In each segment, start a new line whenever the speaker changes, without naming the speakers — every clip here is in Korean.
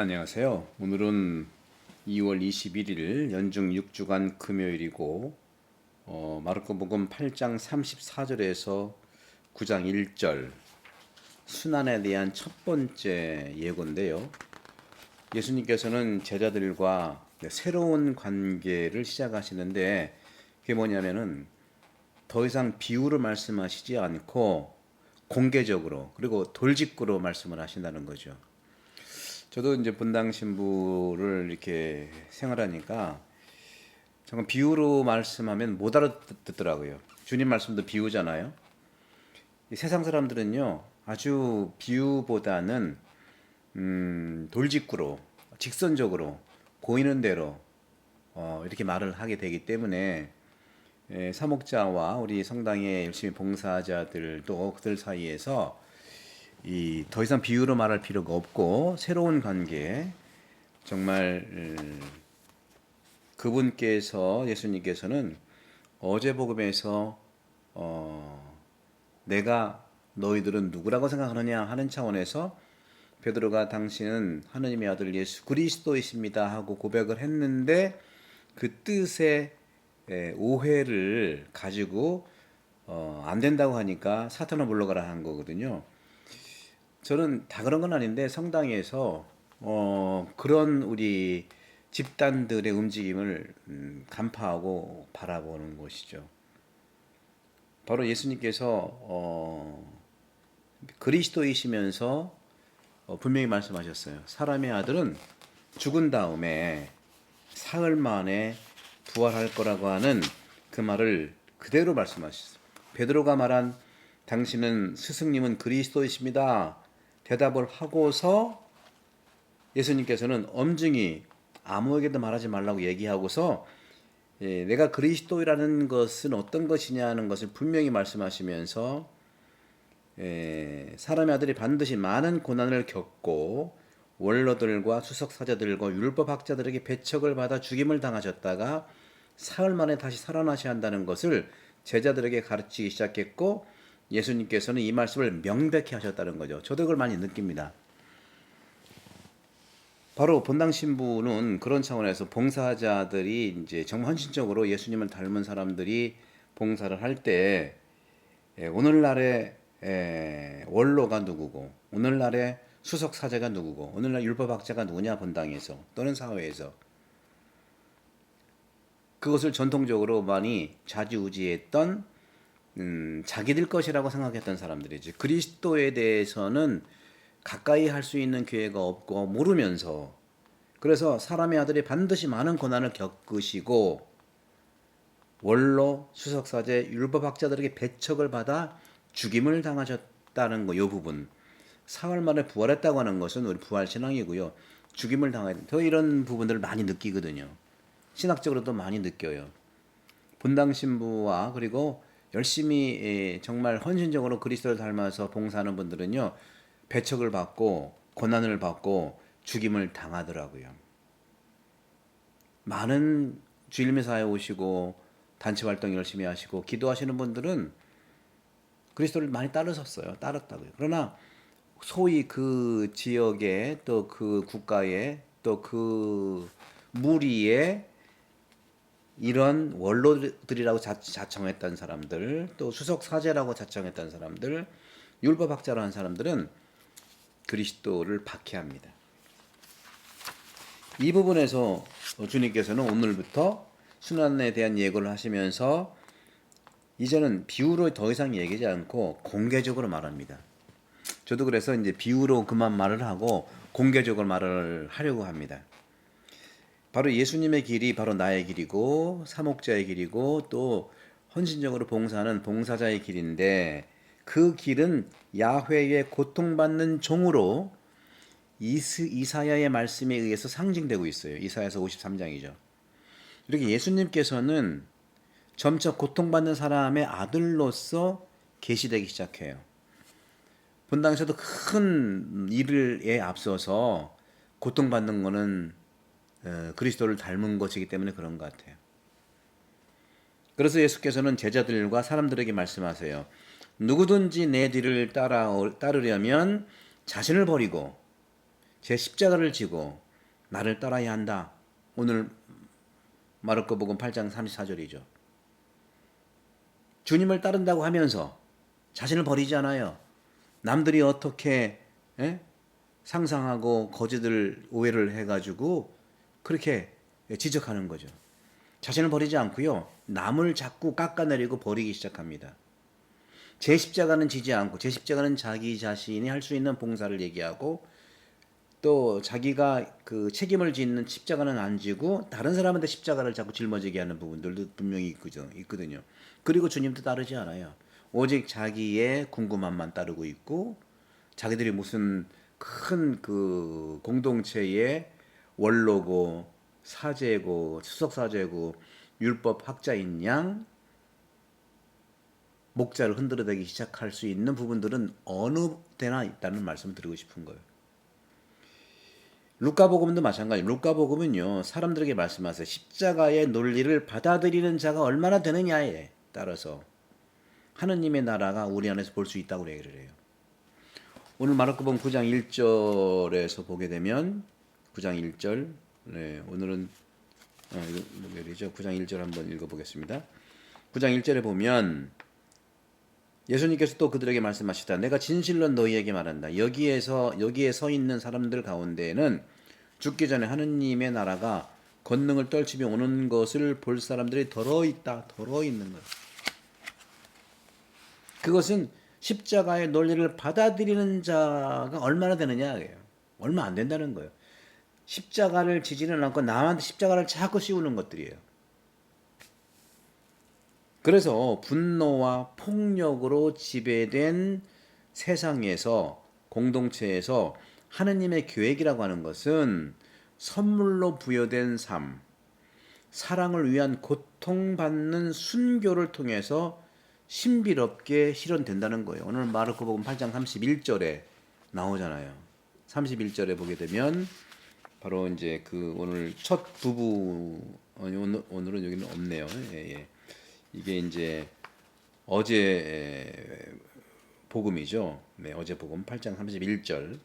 안녕하세요. 오늘은 2월 21일 연중 6주간 금요일이고 어, 마르코복음 8장 34절에서 9장 1절 순환에 대한 첫 번째 예고인데요. 예수님께서는 제자들과 새로운 관계를 시작하시는데 그게 뭐냐면은 더 이상 비유를 말씀하시지 않고 공개적으로 그리고 돌직구로 말씀을 하신다는 거죠. 저도 이제 분당 신부를 이렇게 생활하니까 잠깐 비유로 말씀하면 못 알아듣더라고요. 주님 말씀도 비유잖아요. 이 세상 사람들은요 아주 비유보다는 음, 돌직구로 직선적으로 보이는 대로 어, 이렇게 말을 하게 되기 때문에 예, 사목자와 우리 성당에 열심히 봉사자들도 그들 사이에서 이 더 이상 비유로 말할 필요가 없고 새로운 관계 정말 음, 그분께서 예수님께서는 어제 복음에서 어, 내가 너희들은 누구라고 생각하느냐 하는 차원에서 베드로가 당신은 하느님의 아들 예수 그리스도이십니다 하고 고백을 했는데 그 뜻에 에, 오해를 가지고 어, 안 된다고 하니까 사탄을 물러가라 한 거거든요. 저는 다 그런 건 아닌데 성당에서 어, 그런 우리 집단들의 움직임을 음, 간파하고 바라보는 것이죠. 바로 예수님께서 어, 그리스도이시면서 어, 분명히 말씀하셨어요. 사람의 아들은 죽은 다음에 사흘 만에 부활할 거라고 하는 그 말을 그대로 말씀하셨어요. 베드로가 말한 당신은 스승님은 그리스도이십니다. 대답을 하고서 예수님께서는 엄중히 아무에게도 말하지 말라고 얘기하고서 예, 내가 그리스도라는 것은 어떤 것이냐는 것을 분명히 말씀하시면서 예, 사람의 아들이 반드시 많은 고난을 겪고 원로들과 수석 사자들과 율법 학자들에게 배척을 받아 죽임을 당하셨다가 사흘 만에 다시 살아나셔야 한다는 것을 제자들에게 가르치기 시작했고 예수님께서는 이 말씀을 명백히 하셨다는 거죠. 저도 그걸 많이 느낍니다. 바로 본당 신부는 그런 차원에서 봉사자들이 이제 정말 헌신적으로 예수님을 닮은 사람들이 봉사를 할 때 오늘날의 에, 원로가 누구고 오늘날의 수석 사제가 누구고 오늘날 율법학자가 누구냐 본당에서 또는 사회에서 그것을 전통적으로 많이 좌지우지했던 음, 자기들 것이라고 생각했던 사람들이지 그리스도에 대해서는 가까이 할 수 있는 기회가 없고 모르면서 그래서 사람의 아들이 반드시 많은 고난을 겪으시고 원로 수석사제 율법학자들에게 배척을 받아 죽임을 당하셨다는 거, 요 부분. 사흘 만에 부활했다고 하는 것은 우리 부활 신앙이고요. 죽임을 당해야 돼. 더 이런 부분들을 많이 느끼거든요. 신학적으로도 많이 느껴요. 본당 신부와 그리고 열심히 예, 정말 헌신적으로 그리스도를 닮아서 봉사하는 분들은요. 배척을 받고 고난을 받고 죽임을 당하더라고요. 많은 주일미사에 오시고 단체 활동 열심히 하시고 기도하시는 분들은 그리스도를 많이 따르셨어요. 따랐다고요. 그러나 소위 그 지역에 또 그 국가에 또 그 무리에 이런 원로들이라고 자, 자청했던 사람들, 또 수석 사제라고 자청했던 사람들, 율법학자라는 사람들은 그리스도를 박해합니다. 이 부분에서 주님께서는 오늘부터 순환에 대한 예고를 하시면서 이제는 비유로 더 이상 얘기하지 않고 공개적으로 말합니다. 저도 그래서 이제 비유로 그만 말을 하고 공개적으로 말을 하려고 합니다. 바로 예수님의 길이 바로 나의 길이고 사목자의 길이고 또 헌신적으로 봉사하는 봉사자의 길인데 그 길은 야훼의 고통받는 종으로 이스, 이사야의 말씀에 의해서 상징되고 있어요. 이사야서 53장이죠. 이렇게 예수님께서는 점차 고통받는 사람의 아들로서 계시되기 시작해요. 본당에서도 큰 일에 앞서서 고통받는 것은 어, 그리스도를 닮은 것이기 때문에 그런 것 같아요. 그래서 예수께서는 제자들과 사람들에게 말씀하세요. 누구든지 내 뒤를 따라 따르려면 자신을 버리고 제 십자가를 지고 나를 따라야 한다. 오늘 마르코복음 8장 34절이죠. 주님을 따른다고 하면서 자신을 버리지 않아요. 남들이 어떻게 예? 상상하고 거짓을 오해를 해가지고 그렇게 지적하는 거죠. 자신을 버리지 않고요. 남을 자꾸 깎아내리고 버리기 시작합니다. 제 십자가는 지지 않고 제 십자가는 자기 자신이 할 수 있는 봉사를 얘기하고 또 자기가 그 책임을 짓는 십자가는 안 지고 다른 사람한테 십자가를 자꾸 짊어지게 하는 부분들도 분명히 있거든요. 그리고 주님도 따르지 않아요. 오직 자기의 궁금함만 따르고 있고 자기들이 무슨 큰 그 공동체의 원로고 사제고 수석 사제고 율법 학자인 양 목자를 흔들어대기 시작할 수 있는 부분들은 어느 때나 있다는 말씀을 드리고 싶은 거예요. 루카복음도 마찬가지. 루카복음은요 사람들에게 말씀하세요. 십자가의 논리를 받아들이는 자가 얼마나 되느냐에 따라서 하느님의 나라가 우리 안에서 볼 수 있다고 얘기를 해요. 오늘 마르코복음 9장 1절에서 보게 되면 9장 1절 네, 오늘은 어, 이거 몇 절이죠? 9장 1절 한번 읽어보겠습니다. 9장 1절에 보면 예수님께서 또 그들에게 말씀하시다. 내가 진실로 너희에게 말한다. 여기에서 여기에 서 있는 사람들 가운데에는 죽기 전에 하느님의 나라가 권능을 떨치며 오는 것을 볼 사람들이 더러 있다. 더러 있는 것. 그것은 십자가의 논리를 받아들이는 자가 얼마나 되느냐 예요. 얼마 안 된다는 거예요. 십자가를 지지는 않고 남한테 십자가를 자꾸 씌우는 것들이에요. 그래서 분노와 폭력으로 지배된 세상에서 공동체에서 하느님의 계획이라고 하는 것은 선물로 부여된 삶, 사랑을 위한 고통받는 순교를 통해서 신비롭게 실현된다는 거예요. 오늘 마르코복음 8장 31절에 나오잖아요. 31절에 보게 되면 바로 이제 그 오늘 첫 부부 오늘 오늘은 여기는 없네요. 예, 예. 이게 이제 어제 복음이죠. 네, 어제 복음 8장 31절.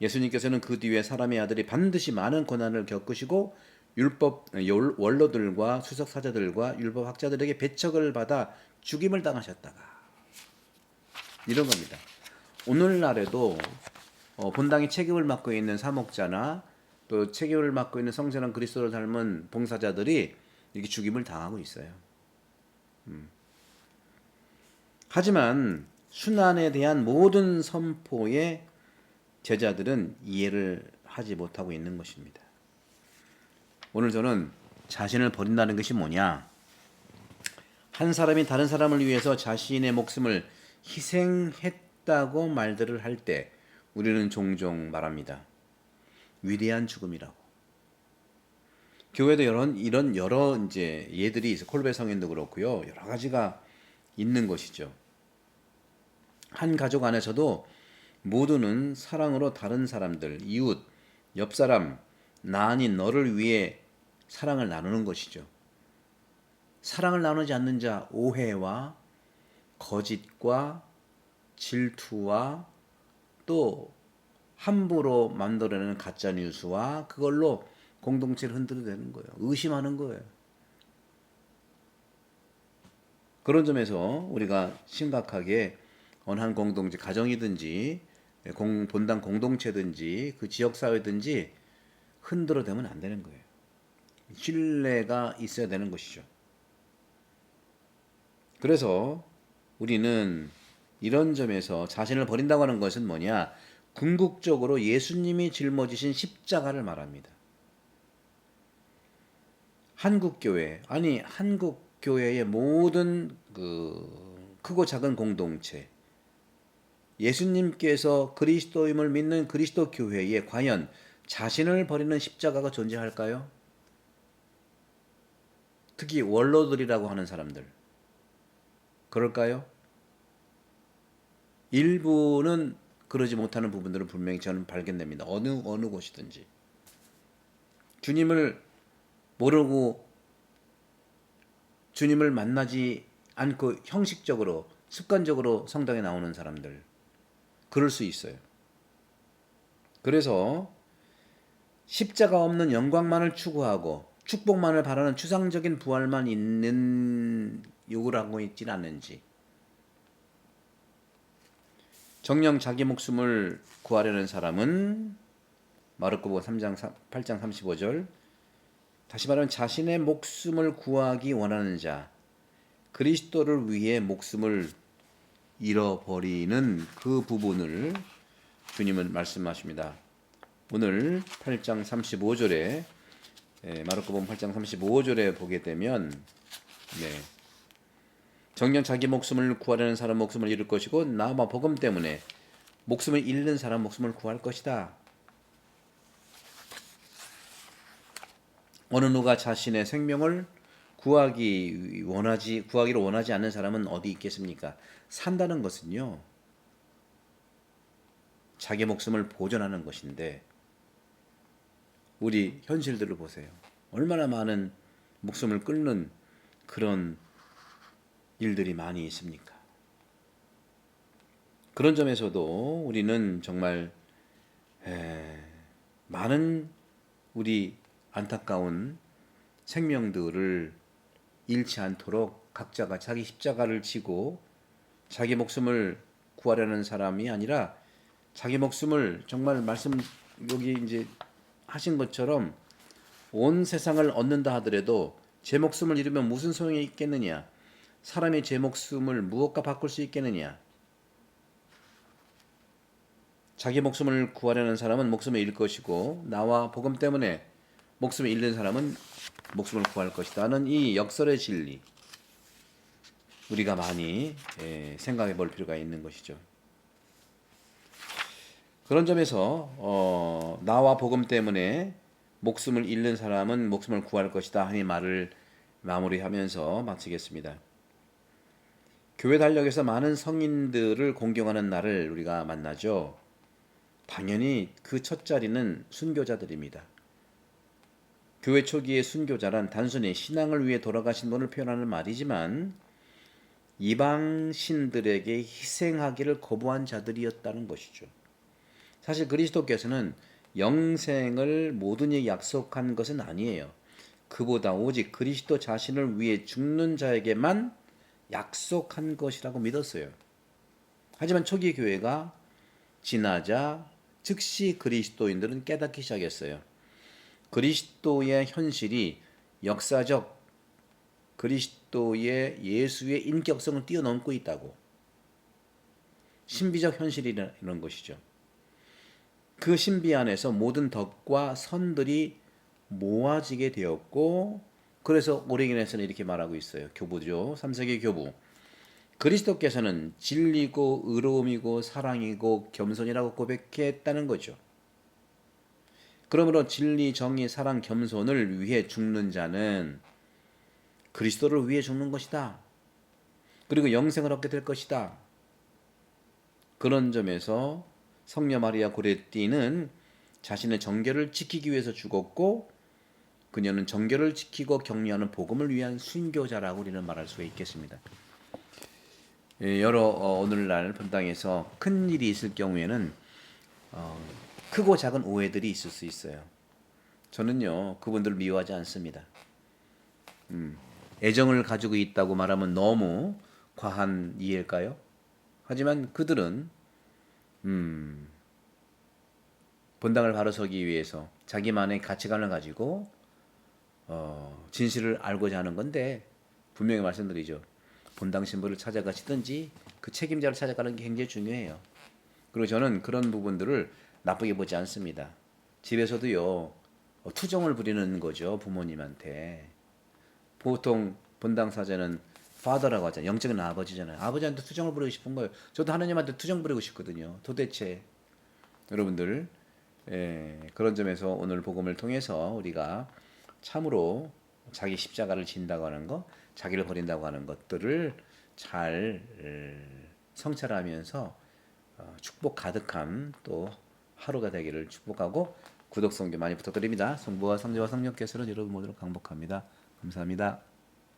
예수님께서는 그 뒤에 사람의 아들이 반드시 많은 고난을 겪으시고 율법 원로들과 수석 사자들과 율법 학자들에게 배척을 받아 죽임을 당하셨다가 이런 겁니다. 오늘날에도 어, 본당이 책임을 맡고 있는 사목자나 또 책임을 맡고 있는 성전한 그리스도를 닮은 봉사자들이 이렇게 죽임을 당하고 있어요. 음. 하지만 순환에 대한 모든 선포에 제자들은 이해를 하지 못하고 있는 것입니다. 오늘 저는 자신을 버린다는 것이 뭐냐? 한 사람이 다른 사람을 위해서 자신의 목숨을 희생했다고 말들을 할 때 우리는 종종 말합니다. 위대한 죽음이라고. 교회도 이런 이런 여러 이제 예들이 있어. 콜베 성인도 그렇고요. 여러 가지가 있는 것이죠. 한 가족 안에서도 모두는 사랑으로 다른 사람들, 이웃, 옆 사람, 나 아닌 너를 위해 사랑을 나누는 것이죠. 사랑을 나누지 않는 자 오해와 거짓과 질투와 또 함부로 만들어내는 가짜 뉴스와 그걸로 공동체를 흔들어대는 거예요. 의심하는 거예요. 그런 점에서 우리가 심각하게 어느 한 공동체 가정이든지 공, 본당 공동체든지 그 지역 사회든지 흔들어대면 안 되는 거예요. 신뢰가 있어야 되는 것이죠. 그래서 우리는 이런 점에서 자신을 버린다고 하는 것은 뭐냐? 궁극적으로 예수님이 짊어지신 십자가를 말합니다. 한국 교회 아니 한국 교회의 모든 그 크고 작은 공동체 예수님께서 그리스도임을 믿는 그리스도 교회에 과연 자신을 버리는 십자가가 존재할까요? 특히 원로들이라고 하는 사람들 그럴까요? 일부는 그러지 못하는 부분들은 분명히 저는 발견됩니다. 어느 어느 곳이든지 주님을 모르고 주님을 만나지 않고 형식적으로 습관적으로 성당에 나오는 사람들 그럴 수 있어요. 그래서 십자가 없는 영광만을 추구하고 축복만을 바라는 추상적인 부활만 있는 요구를 하고 있지는 않는지 정령 자기 목숨을 구하려는 사람은 마르코보 3장 8장 35절 다시 말하면 자신의 목숨을 구하기 원하는 자 그리스도를 위해 목숨을 잃어버리는 그 부분을 주님은 말씀하십니다. 오늘 8장 35절에 예, 마르코복음 8장 35절에 보게 되면 네. 정녕 자기 목숨을 구하려는 사람 목숨을 잃을 것이고 나와 복음 때문에 목숨을 잃는 사람 목숨을 구할 것이다. 어느 누가 자신의 생명을 구하기 원하지 구하기를 원하지 않는 사람은 어디 있겠습니까? 산다는 것은요. 자기 목숨을 보존하는 것인데 우리 현실들을 보세요. 얼마나 많은 목숨을 끊는 그런 일들이 많이 있습니까? 그런 점에서도 우리는 정말 에, 많은 우리 안타까운 생명들을 잃지 않도록 각자가 자기 십자가를 지고 자기 목숨을 구하려는 사람이 아니라 자기 목숨을 정말 말씀 여기 이제 하신 것처럼 온 세상을 얻는다 하더라도 제 목숨을 잃으면 무슨 소용이 있겠느냐? 사람이 제 목숨을 무엇과 바꿀 수 있겠느냐? 자기 목숨을 구하려는 사람은 목숨을 잃을 것이고 나와 복음 때문에 목숨을 잃는 사람은 목숨을 구할 것이다는 이 역설의 진리 우리가 많이 예, 생각해 볼 필요가 있는 것이죠. 그런 점에서 어, 나와 복음 때문에 목숨을 잃는 사람은 목숨을 구할 것이다 하는 말을 마무리하면서 마치겠습니다. 교회 달력에서 많은 성인들을 공경하는 날을 우리가 만나죠. 당연히 그 첫 자리는 순교자들입니다. 교회 초기의 순교자란 단순히 신앙을 위해 돌아가신 분을 표현하는 말이지만 이방신들에게 희생하기를 거부한 자들이었다는 것이죠. 사실 그리스도께서는 영생을 모든 이 약속한 것은 아니에요. 그보다 오직 그리스도 자신을 위해 죽는 자에게만 약속한 것이라고 믿었어요. 하지만 초기 교회가 지나자 즉시 그리스도인들은 깨닫기 시작했어요. 그리스도의 현실이 역사적 그리스도의 예수의 인격성을 뛰어넘고 있다고. 신비적 현실이라는 것이죠. 그 신비 안에서 모든 덕과 선들이 모아지게 되었고 그래서 오레긴에서는 이렇게 말하고 있어요. 교부죠. 3세기 교부. 그리스도께서는 진리고 의로움이고 사랑이고 겸손이라고 고백했다는 거죠. 그러므로 진리, 정의, 사랑, 겸손을 위해 죽는 자는 그리스도를 위해 죽는 것이다. 그리고 영생을 얻게 될 것이다. 그런 점에서 성녀 마리아 고레띠는 자신의 정결을 지키기 위해서 죽었고 그녀는 정결을 지키고 격려하는 복음을 위한 순교자라고 우리는 말할 수가 있겠습니다. 예, 여러 어, 오늘날 본당에서 큰 일이 있을 경우에는 어, 크고 작은 오해들이 있을 수 있어요. 저는요 그분들을 미워하지 않습니다. 음, 애정을 가지고 있다고 말하면 너무 과한 이해일까요? 하지만 그들은 음, 본당을 바로 서기 위해서 자기만의 가치관을 가지고 어, 진실을 알고자 하는 건데 분명히 말씀드리죠. 본당 신부를 찾아가시든지 그 책임자를 찾아가는 게 굉장히 중요해요. 그리고 저는 그런 부분들을 나쁘게 보지 않습니다. 집에서도요 어, 투정을 부리는 거죠 부모님한테. 보통 본당 사제는 파더라고 하잖아요. 영적인 아버지잖아요. 아버지한테 투정을 부리고 싶은 거예요. 저도 하나님한테 투정 부리고 싶거든요. 도대체 여러분들 예, 그런 점에서 오늘 복음을 통해서 우리가 참으로 자기 십자가를 진다고 하는 것, 자기를 버린다고 하는 것들을 잘 성찰하면서 어, 축복 가득한 또 하루가 되기를 축복하고 구독 성교 많이 부탁드립니다. 성부와 성자와 성령께서는 여러분 모두를 강복합니다. 감사합니다.